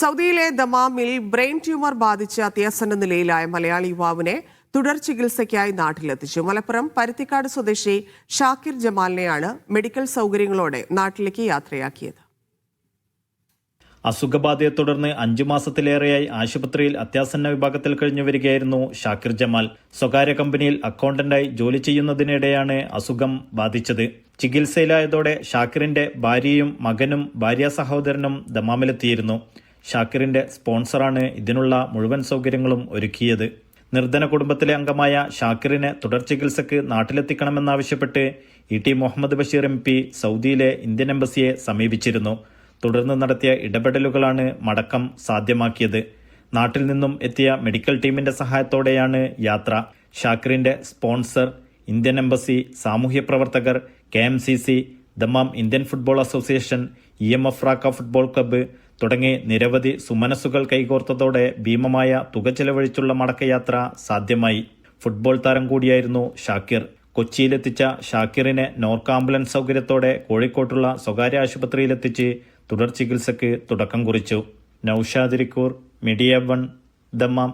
സൗദിയിലെ ദമാമിൽ brain tumour ബാധിച്ച് അത്യാസന്ന നിലയിലായ മലയാളി യുവാവിനെ തുടർ ചികിത്സയ്ക്കായി നാട്ടിലെത്തിച്ചു. മലപ്പുറം പരുത്തിക്കാട് സ്വദേശി ഷാക്കിർ ജമാലിനെയാണ് മെഡിക്കൽ സൗകര്യങ്ങളോടെ നാട്ടിലേക്ക് യാത്രയാക്കിയത്. അസുഖബാധയെ തുടർന്ന് അഞ്ചു മാസത്തിലേറെയായി ആശുപത്രിയിൽ അത്യാസന്ന വിഭാഗത്തിൽ കഴിഞ്ഞു വരികയായിരുന്നു ഷാക്കിർ ജമാൽ. സ്വകാര്യ കമ്പനിയിൽ അക്കൗണ്ടന്റായി ജോലി ചെയ്യുന്നതിനിടെയാണ് അസുഖം ബാധിച്ചത്. ചികിത്സയിലായതോടെ ഷാക്കിറിന്റെ ഭാര്യയും മകനും ഭാര്യാ സഹോദരനും ദമാമിലെത്തിയിരുന്നു. ഷാക്കിറിന്റെ സ്പോൺസറാണ് ഇതിനുള്ള മുഴുവൻ സൗകര്യങ്ങളും ഒരുക്കിയത്. നിർധന കുടുംബത്തിലെ അംഗമായ ഷാക്കിറിനെ തുടർ ചികിത്സയ്ക്ക് നാട്ടിലെത്തിക്കണമെന്നാവശ്യപ്പെട്ട് E T Muhammad Basheer M P സൗദിയിലെ ഇന്ത്യൻ എംബസിയെ സമീപിച്ചിരുന്നു. തുടർന്ന് നടത്തിയ ഇടപെടലുകളാണ് മടക്കം സാധ്യമാക്കിയത്. നാട്ടിൽ നിന്നും എത്തിയ മെഡിക്കൽ ടീമിന്റെ സഹായത്തോടെയാണ് യാത്ര. ഷാക്കിറിന്റെ സ്പോൺസർ ഇന്ത്യൻ എംബസി സാമൂഹ്യ പ്രവർത്തകർ K M C C Dammam Indian football association E M F Rakka football club തുടങ്ങി നിരവധി സുമനസ്സുകൾ കൈകോർത്തതോടെ ഭീമമായ തുക ചെലവഴിച്ചുള്ള മടക്കയാത്ര സാധ്യമായി. ഫുട്ബോൾ താരം കൂടിയായിരുന്നു ഷാക്കിർ. കൊച്ചിയിലെത്തിച്ച ഷാക്കിറിനെ നോർക്ക് ആംബുലൻസ് സൗകര്യത്തോടെ കോഴിക്കോട്ടുള്ള സ്വകാര്യ ആശുപത്രിയിലെത്തിച്ച് തുടർ ചികിത്സയ്ക്ക് തുടക്കം കുറിച്ചു. നൌഷാദിരിക്കൂർ മീഡിയ വൺ ദമ്മാം